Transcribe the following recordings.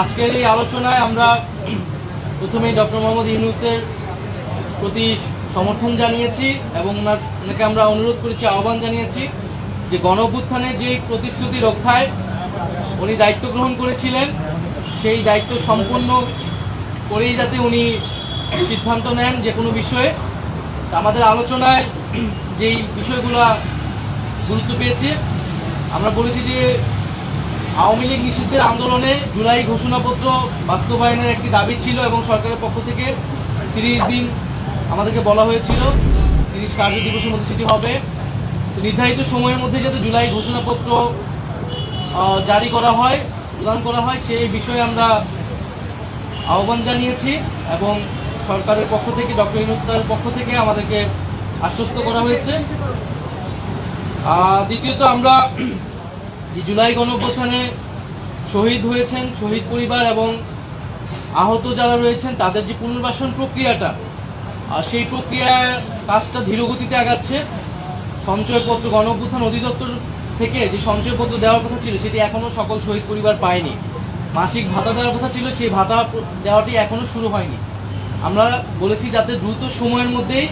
আজকের এই আলোচনায় আমরা প্রথমেই ডক্টর মোহাম্মদ ইউনুসের প্রতি সমর্থন জানিয়েছি এবং ওনার ওনাকে আমরা অনুরোধ করেছি, আহ্বান জানিয়েছি যে গণ যে প্রতিশ্রুতি রক্ষায় উনি দায়িত্ব গ্রহণ করেছিলেন, সেই দায়িত্ব সম্পন্ন করেই যাতে উনি সিদ্ধান্ত নেন যে কোনো বিষয়ে। আমাদের আলোচনায় যেই বিষয়গুলো গুরুত্ব পেয়েছে, আমরা বলেছি যে আওয়ামী লীগ নিষিদ্ধের আন্দোলনে জুলাই ঘোষণাপত্র বাস্তবায়নের একটি দাবি ছিল এবং সরকারের পক্ষ থেকে তিরিশ দিন আমাদেরকে বলা হয়েছিল, তিরিশ কার্য দিবসের মধ্যে সেটি হবে। নির্ধারিত সময়ের মধ্যে যাতে জুলাই ঘোষণাপত্র জারি করা হয়, প্রদান করা হয় সেই বিষয়ে আমরা আহ্বান জানিয়েছি এবং সরকারের পক্ষ থেকে, ডক্টর ইনুস্তারের পক্ষ থেকে আমাদেরকে আশ্বস্ত করা হয়েছে। দ্বিতীয়ত আমরা যে জুলাই গণঅভ্যুত্থানে শহীদ হয়েছেন, শহীদ পরিবার এবং আহত যারা রয়েছেন, তাদের যে পুনর্বাসন প্রক্রিয়াটা, আর সেই প্রক্রিয়ায় কাজটা ধীরগতিতে আগাচ্ছে। সঞ্চয়পত্র গণ অভ্যুত্থান অধিদপ্তর থেকে যে সঞ্চয়পত্র দেওয়ার কথা ছিল, সেটি এখনও সকল শহীদ পরিবার পায়নি। মাসিক ভাতা দেওয়ার কথা ছিল, সেই ভাতা দেওয়াটি এখনও শুরু হয়নি। আমরা বলেছি যাতে দ্রুত সময়ের মধ্যেই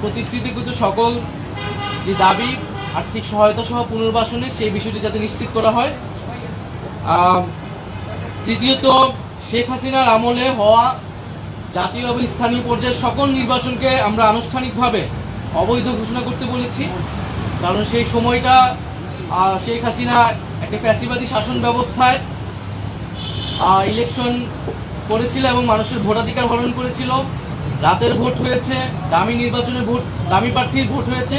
প্রতিশ্রুতিকৃত সকল যে দাবি আর্থিক সহায়তা সহ পুনর্বাসনে সেই বিষয়টি যাতে নিশ্চিত করা হয়। তৃতীয়ত, শেখ হাসিনার আমলে হওয়া জাতীয় এবং স্থানীয় পর্যায়ের সকল নির্বাচনকে আমরা আনুষ্ঠানিকভাবে অবৈধ ঘোষণা করতে বলেছি। কারণ সেই সময়টা শেখ হাসিনা একটা ফ্যাসিবাদী শাসন ব্যবস্থায় ইলেকশন করেছিল এবং মানুষের ভোটাধিকার হরণ করেছিল। রাতের ভোট হয়েছে, দামি নির্বাচনের ভোট, দামি প্রার্থীর ভোট হয়েছে।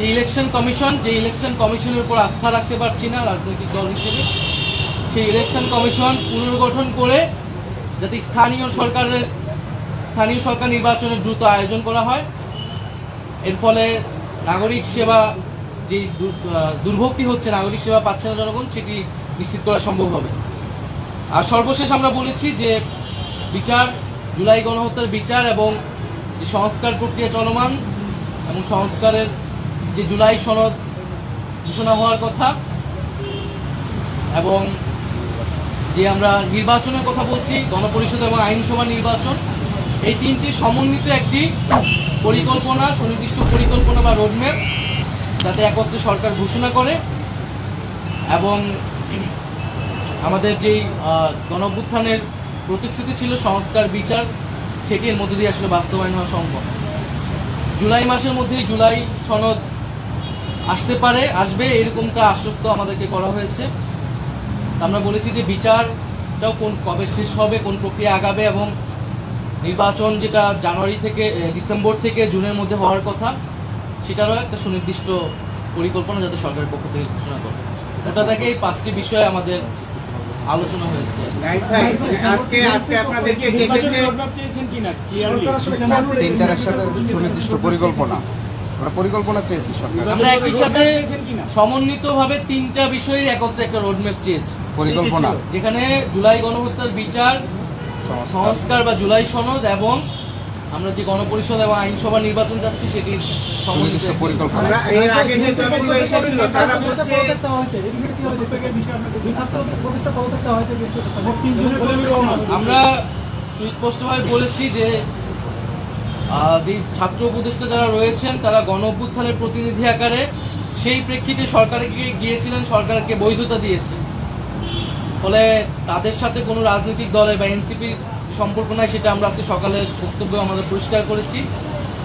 যে ইলেকশন কমিশন যে ইলেকশন কমিশনের উপর আস্থা রাখতে পারছি না রাজনৈতিক দল হিসেবে সেই ইলেকশন কমিশন পুনর্গঠন করে যাতে স্থানীয় সরকারের স্থানীয় সরকার নির্বাচনের দ্রুত আয়োজন করা হয়। এর ফলে নাগরিক সেবা যে দুর- আহ, হচ্ছে নাগরিক সেবা পাচ্ছে না জনগণ সেটি নিশ্চিত করা সম্ভব হবে। আর সর্বশেষ আমরা বলেছি যে বিচার জুলাই গণহত্যার বিচার এবং যে সংস্কার প্রক্রিয়া চলমান এবং সংস্কারের যে জুলাই সনদ ঘোষণা হওয়ার কথা এবং যে আমরা নির্বাচনের কথা বলছি গণপরিষদ এবং আইনসভা নির্বাচন এই তিনটি সমন্বিত একটি পরিকল্পনা সুনির্দিষ্ট পরিকল্পনা বা রোডম্যাপ যাতে একত্রে সরকার ঘোষণা করে এবং আমাদের যেই আহ, গণঅভ্যুত্থানের প্রতিশ্রুতি ছিল সংস্কার বিচার সেটি এর মধ্যে দিয়ে আসলে বাস্তবায়ন হওয়া সম্ভব। জুলাই মাসের মধ্যেই জুলাই সনদ আসতে পারে আসবে এরকমটা আশ্বস্ত আমাদেরকে করা হয়েছে। আমরা বলেছি যে বিচারটাও কোন কবে শেষ হবে কোন প্রক্রিয়া আগাবে এবং নির্বাচন যেটা জানুয়ারি থেকে ডিসেম্বর থেকে জুনের মধ্যে হওয়ার কথা সেটারও একটা সুনির্দিষ্ট পরিকল্পনা যাতে সরকারের পক্ষ থেকে ঘোষণা করে। ওটা থেকে এই পাঁচটি বিষয়ে আমাদের আলোচনা হয়েছে। আজকে আজকে আপনাদেরকে ডেকেছে তিনটার একসাথে সুনির্দিষ্ট পরিকল্পনা। আমরা পরিকল্পনা চেয়েছি সরকার। আমরা একই সাথে সমন্বিতভাবে তিনটা বিষয়ে একত্রে একটা রোডম্যাপ চেয়েছি। পরিকল্পনা। যেখানে জুলাই গণহত্যার বিচার সংস্কার। বা জুলাই সনদ এবং আমরা যে গণপরিষদ এবং আইনসভা নির্বাচন যাচ্ছি সেটির সুনির্দিষ্ট পরিকল্পনা। আমরা এর আগে যে দলগুলো এসেছিল তারা বলছে আমরা সুস্পষ্টভাবে বলেছি যে যে ছাত্র উপদেষ্টা যারা রয়েছেন, তারা গণ অভ্যুত্থানের প্রতিনিধি আকারে সেই প্রেক্ষিতে সরকারে গিয়ে- গিয়েছিলেন, সরকারকে বৈধতা দিয়েছে। ফলে তাদের সাথে কোনো রাজনৈতিক দলের বা এনসিপির সম্পর্ক নাই, সেটা আমরা আজকে সকালের বক্তব্য আমাদের পরিষ্কার করেছি।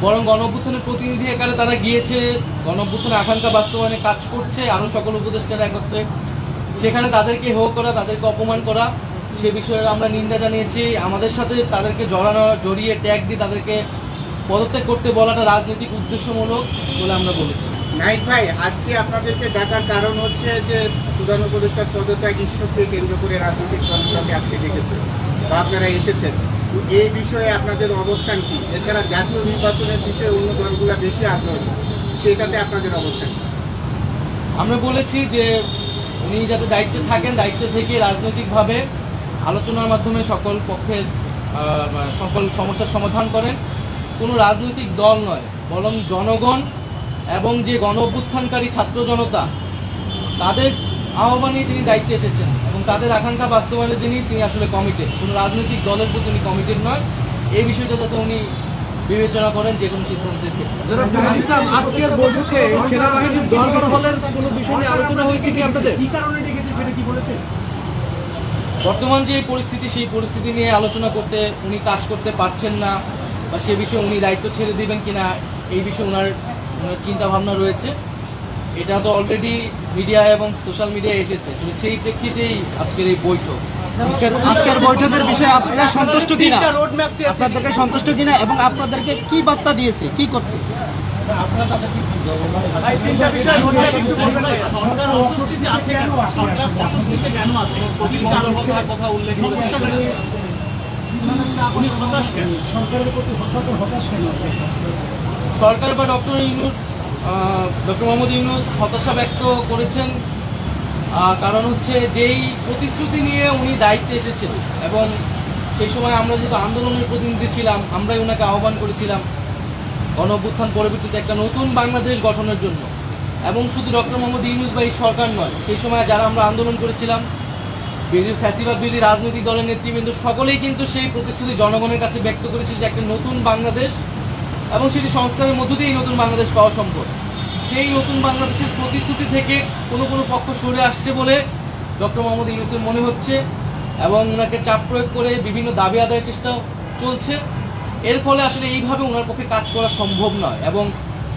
বরং গণ অভ্যুত্থানের প্রতিনিধি আকারে তারা গিয়েছে, গণ অভ্যুত্থানের আকাঙ্ক্ষা বাস্তবায়নে কাজ করছে, আরও সকল উপদেষ্টারা একত্রে। সেখানে তাদেরকে হোক করা, তাদেরকে অপমান করা, সে বিষয়ে আমরা নিন্দা জানিয়েছি। আমাদের সাথে তাদেরকে জড়ানো, জড়িয়ে ট্যাগ দিয়ে তাদেরকে পদত্যাগ করতে বলাটা রাজনৈতিক উদ্দেশ্যমূলক বলে আমরা বলেছি। নাইক ভাই আজকে আপনাদেরকে ডাকার কারণ হচ্ছে যে প্রধান উপদেষ্টার পদত্যাগ ইস্যুকে কেন্দ্র করে রাজনৈতিক দলগুলোকে আজকে ডেকেছে বা আপনারা এসেছেন। তো এই বিষয়ে আপনাদের অবস্থান কি? এছাড়া জাতীয় নির্বাচনের বিষয়ে অন্য দলগুলো বেশি আগ্রহী সেটাতে আপনাদের অবস্থান আমরা বলেছি যে উনি যাতে দায়িত্বে থাকেন দায়িত্বে থেকে রাজনৈতিকভাবে আলোচনার মাধ্যমে সকল পক্ষের সকল সমস্যার সমাধান করেন। কোনো রাজনৈতিক দল নয় বরং জনগণ এবং যে গণ অভ্যুত্থানকারী ছাত্র জনতা তাদের আহ্বানে তিনি দায়িত্বে এসেছেন এবং তাদের আকাঙ্ক্ষা বাস্তবায়নের জন্যই তিনি আসলে কমিটেড কোনো রাজনৈতিক দলের প্রতি উনি কমিটেড নয় এই বিষয়টা যাতে উনি বিবেচনা করেন যে কোনো সিদ্ধান্তের ক্ষেত্রে। জনাব জাহাদ ইসলাম আজকের বৈঠকে সেনাবাহিনীর দল হলের কোনো বিষয় নিয়ে আলোচনা হয়েছে কি আপনাদের? বর্তমান যে পরিস্থিতি সেই পরিস্থিতি নিয়ে আলোচনা করতে উনি কাজ করতে পারছেন না। বা সে বিষয়ে উনি দায়িত্ব ছেড়ে দিবেন কিনা এই বিষয়ে ওনার চিন্তা ভাবনা রয়েছে। এটা তো অলরেডি মিডিয়া এবং সোশ্যাল মিডিয়ায় এসেছে সেই প্রেক্ষিতেই আজকের এই বৈঠক। আজকের আজকের বৈঠকের বিষয়ে আপনারা সন্তুষ্ট কিনা? আপনাদেরকে সন্তুষ্ট কিনা এবং আপনাদেরকে কি বার্তা দিয়েছে কি করতে? সরকার আছে কেন? আছে? কোভিড সরকার বা ডক্টর ইউনুস ডক্টর মোহাম্মদ ইউনুস হতাশা ব্যক্ত করেছেন। কারণ হচ্ছে যেই প্রতিশ্রুতি নিয়ে উনি দায়িত্বে এসেছেন এবং সেই সময় আমরা যেহেতু আন্দোলনের প্রতিনিধি ছিলাম, আমরাই ওনাকে আহ্বান করেছিলাম গণ পরবর্তীতে একটা নতুন বাংলাদেশ গঠনের জন্য। এবং শুধু ডক্টর মোহাম্মদ ইউনুস বা এই সরকার নয়, সেই সময় যারা আমরা আন্দোলন করেছিলাম বিরোধী ফ্যাসিবাদ বিরোধী রাজনৈতিক দলের নেতৃবৃন্দ সকলেই কিন্তু সেই প্রতিশ্রুতি জনগণের কাছে ব্যক্ত করেছে যে একটা নতুন বাংলাদেশ এবং সেটি সংস্কারের মধ্য দিয়েই নতুন বাংলাদেশ পাওয়া সম্ভব। সেই নতুন বাংলাদেশের প্রতিশ্রুতি থেকে কোনো কোনো পক্ষ সরে আসছে বলে ডক্টর মোহাম্মদ ইউনুসের মনে হচ্ছে এবং ওনাকে চাপ প্রয়োগ করে বিভিন্ন দাবি আদায়ের চেষ্টা চলছে। এর ফলে আসলে এইভাবে ওনার পক্ষে কাজ করা সম্ভব নয় এবং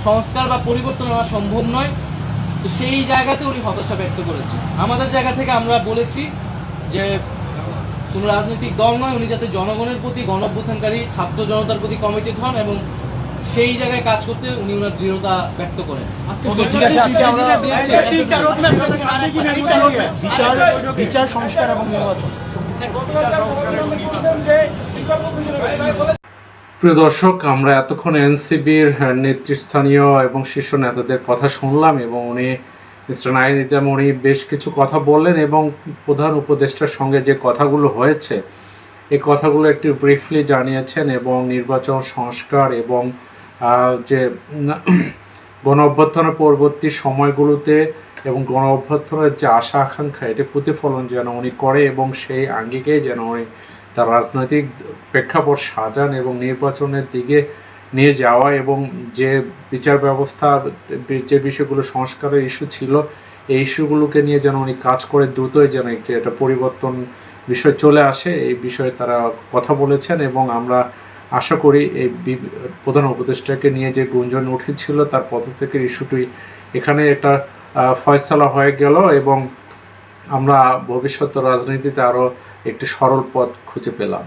সংস্কার বা পরিবর্তন আনা সম্ভব নয়। তো সেই জায়গাতে উনি হতাশা ব্যক্ত করেছে আমাদের জায়গা থেকে আমরা বলেছি যে কোনো রাজনৈতিক দল নয় উনি যাতে জনগণের প্রতি গণঅভ্যুত্থানকারী ছাত্র জনতার প্রতি কমিটেড হন এবং সেই জায়গায় কাজ করতে উনি ওনার দৃঢ়তা ব্যক্ত করেন। ঠিক আমরা বিচার বিচার সংস্কার এবং নির্বাচন। প্রিয় দর্শক আমরা এতক্ষণ এনসিবির নেতৃস্থানীয় এবং শীর্ষ নেতাদের কথা শুনলাম এবং উনি মিস্টার ইতাম উনি বেশ কিছু কথা বললেন এবং প্রধান উপদেষ্টার সঙ্গে যে কথাগুলো হয়েছে এই কথাগুলো একটু ব্রিফলি জানিয়েছেন এবং নির্বাচন সংস্কার এবং যে গণ অভ্যর্থনের পরবর্তী সময়গুলোতে এবং গণ অভ্যর্থনের যে আশা আকাঙ্ক্ষা, এটি প্রতিফলন যেন উনি করে এবং সেই আঙ্গিকেই যেন উনি তার রাজনৈতিক প্রেক্ষাপট সাজান এবং নির্বাচনের দিকে নিয়ে যাওয়া এবং যে বিচার ব্যবস্থা, যে বিষয়গুলো সংস্কারের ইস্যু ছিল, এই ইস্যুগুলোকে নিয়ে যেন উনি কাজ করে দ্রুতই যেন একটি, একটা পরিবর্তন বিষয় চলে আসে, এই বিষয়ে তারা কথা বলেছেন এবং আমরা আশা করি এই প্রধান উপদেষ্টাকে নিয়ে যে গুঞ্জন উঠেছিল, তার পদত্যাগের ইস্যুটি এখানে একটা ফয়সলা হয়ে গেল এবং আমরা ভবিষ্যৎ রাজনীতিতে আরও একটি সরল পথ খুঁজে পেলাম।